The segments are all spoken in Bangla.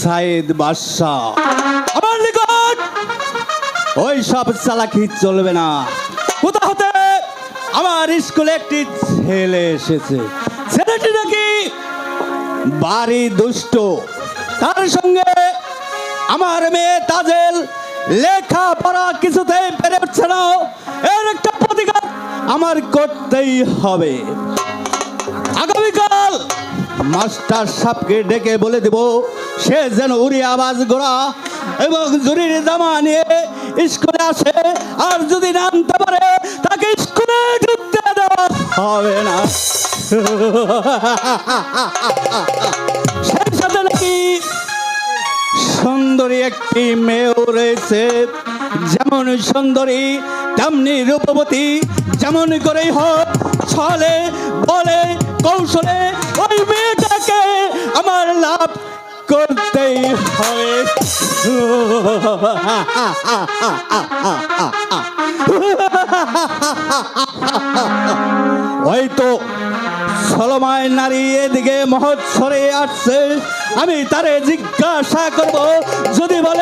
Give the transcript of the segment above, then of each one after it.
সাইদ বাদশাহ। আমার নিকট ওই সব চালাকি চলবে না। কোথা হতে আমার স্কুলে একটি ছেলে এসেছে। ছেলেটি নাকি বাড়ি দুষ্ট। তার সঙ্গে আমার মেয়ে তাজেল লেখাপড়া কিছুতেই পেরে উঠছে না। এর একটা প্রতিকার আমার করতেই হবে। আগামীকাল মাস্টার সাহেবকে ডেকে বলে দেব, সে যেন উড়ি আওয়াজ গোড়া এবং জুরির জামা নিয়ে স্কুলে আসে। আর যদি না আনতে পারে, তাকে স্কুলে ঢুকতে দেওয়া হবে না। সেই সাথে নাকি সুন্দরী একটি মেয়েও রয়েছে। যেমন সুন্দরী, তেমনি রূপবতী। যেমন করেই হোক, ছলে, বলে, কৌশলে, ওই আমার লাভ করতেই হবে। ওই তো সলমায় নারী এদিকে মহৎ সরে আসছে, আমি তারে জিজ্ঞাসা করব, যদি বলেন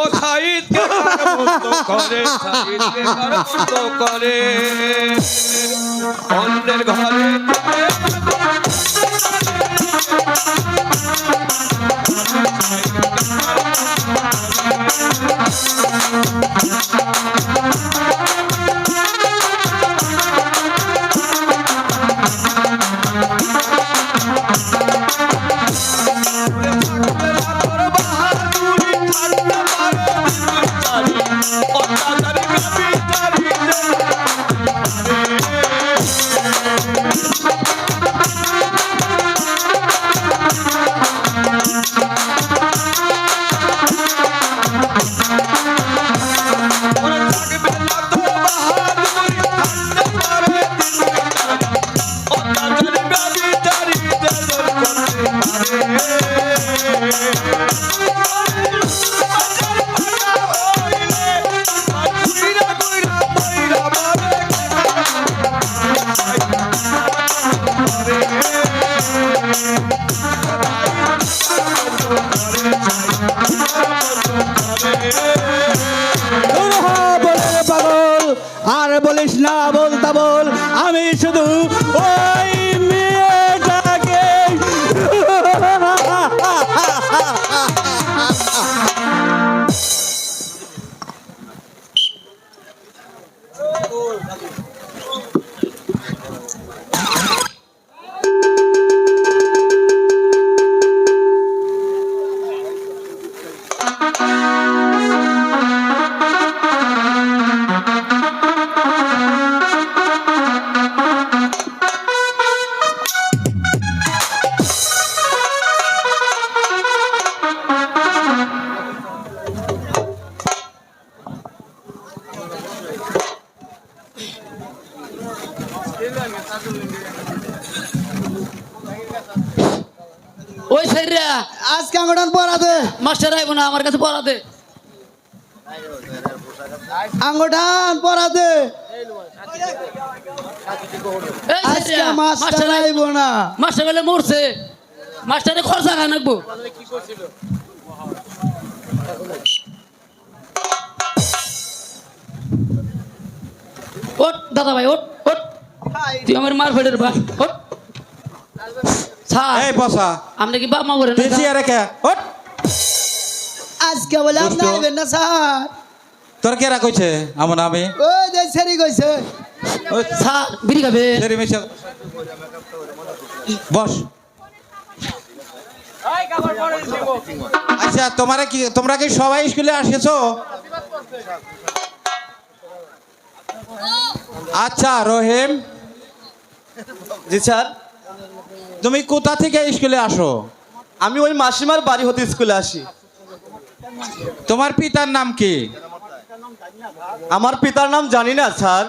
ও সাহিত্যকে কারাবন্ধ করে সাহিত্যকে কারাবন্ধ করে। অন্যের ঘরে না আমার কাছে পড়াতে আঙ্গুটান আজকে মাস্টার মাস্টার আইব আইব না। মাস্টার মরছে। মাস্টারে খরচা খান রাখব ওট দাদা ভাই ওট ওট তুই আমার মার ফেডের ভাই ওট স্যার এই বসা আপনি কি বাপ মা বলেন তুই চেয়ারে কে? ওঠ। আজকে বলে আপনি। আইবেন না স্যার। তোর কেরা কইছে? আমন আমি ওই যে সেরি কইছে। ওই স্যার বিড়ি খাবে। সেরি মিশে। বস। আচ্ছা তোমারা কি তোমরা কি সবাই স্কুলে আসেছো? আচ্ছা রহিম। জি স্যার। তুমি কোথা থেকে স্কুলে আসো? আমি ওই মাসিমার বাড়ি হতে স্কুলে আসি। তোমার পিতার নাম কি? আমার পিতার নাম জানি না স্যার।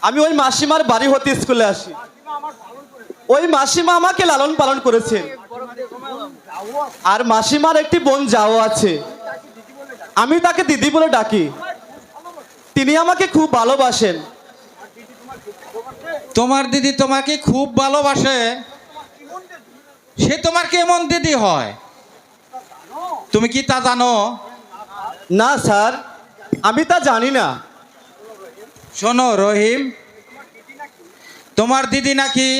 আমি ওই মাসিমার বাড়ি হতে স্কুলে আসি। ওই মাসিমা আমাকে লালন পালন করেছেন আর মাসিমার একটি বোন যাও আছে। আমি তাকে দিদি বলে ডাকি। তিনি আমাকে খুব ভালোবাসেন। তোমার দিদি তোমাকে খুব ভালোবাসে। সে তোমার কেমন দিদি হয়? তুমি কি তা জানো? না স্যার। আমি তা জানি না। শোনো রহিম। তোমার দিদি নাকি?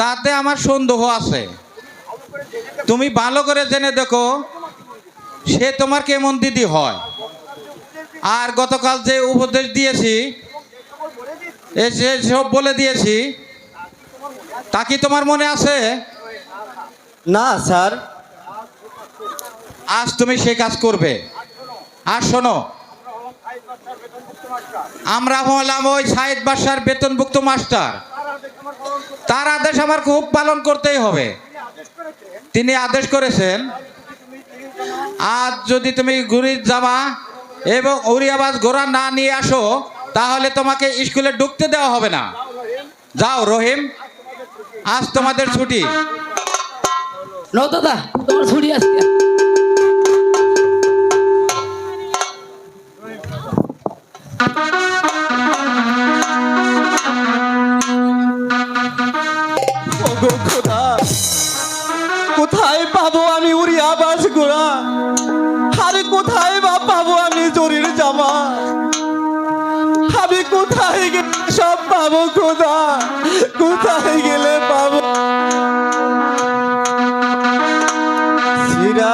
তাতে আমার সন্দেহ আছে। তুমি ভালো করে জেনে দেখো সে তোমার কেমন দিদি হয়। আর গতকাল যে উপদেশ দিয়েছি সব বলে দিয়েছি তা কি তোমার মনে আছে? না স্যার। আজ তুমি সে কাজ করবে। আর শোনো, আমরা হলাম ওই সাইদ বাসার বেতনভুক্ত মাস্টার। তার আদেশ আমার খুব পালন করতেই হবে। তিনি আদেশ করেছেন, আজ যদি তুমি ঘুরির জামা এবং উড়িয়াবাজ ঘোড়া না নিয়ে আসো, তাহলে তোমাকে স্কুলে ঢুকতে দেওয়া হবে না। যাও, রহিম, আজ তোমাদের ছুটি। দাদা, তোমার ছুটি কোথায় বা পাবো আমি জরির জামা? আমি কোথায় গেলে সব পাবো খোদা? কোথায় গেলে পাবো? সিরা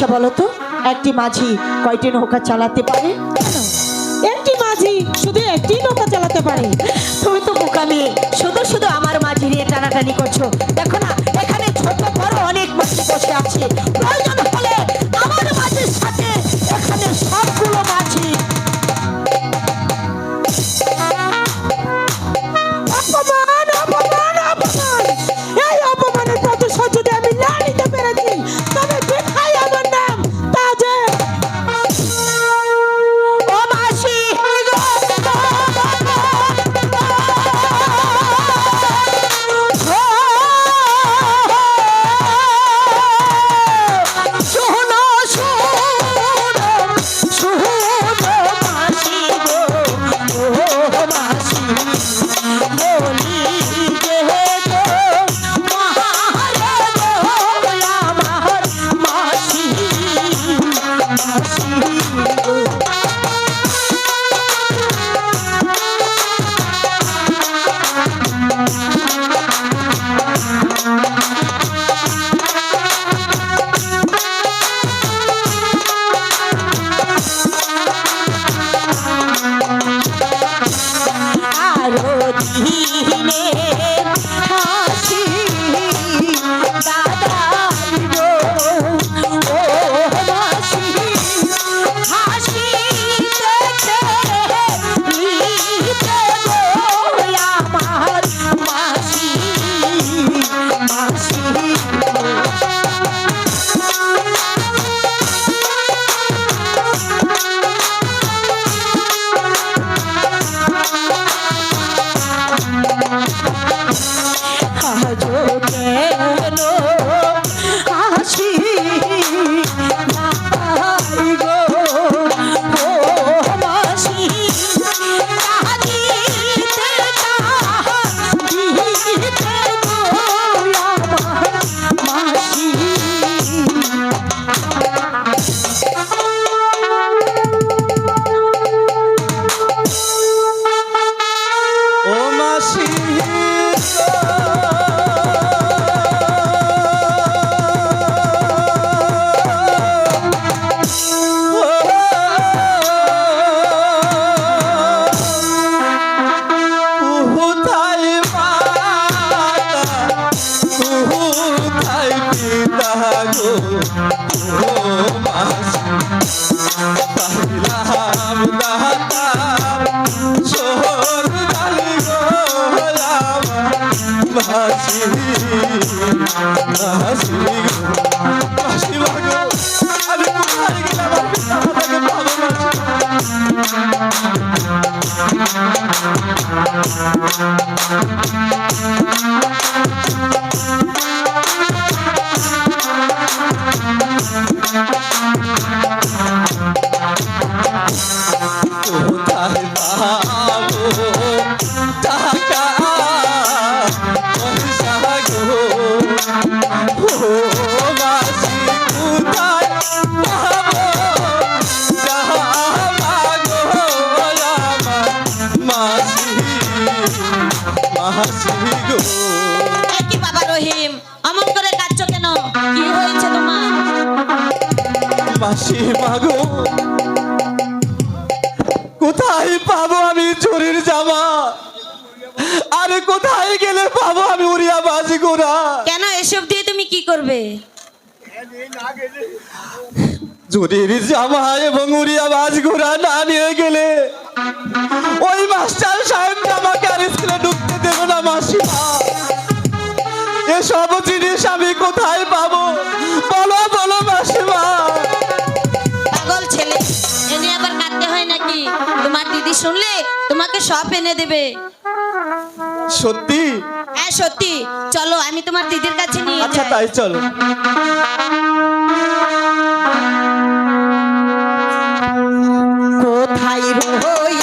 আচ্ছা বলো তো, একটি মাঝি কয়টি নৌকা চালাতে পারে? একটি মাঝি শুধু একটি নৌকা চালাতে পারে। তুমি তো বোকামি শুধু শুধু আমার মাঝি নিয়ে টানাটানি করছ। দেখো না কি বাবা রহিম অমন করে কাঁদছো কেন? কি হয়েছে তোমার? মাসি মাগো করবে? যদি জামা এবং উড়িয়া বাজ ঘোড়া না নিয়ে গেলে, ওই মাস্টার সাহেব আমাকে আর স্কুলে ঢুকতে দেবো না, মাসিমা। এসব জিনিস আমি কোথায় পাবো? শুনলে তোমাকে সব এনে দেবে। সত্যি? হ্যাঁ সত্যি। চলো আমি তোমার দিদির কাছে নিয়ে আচ্ছা তাই চলো। কোথায় রই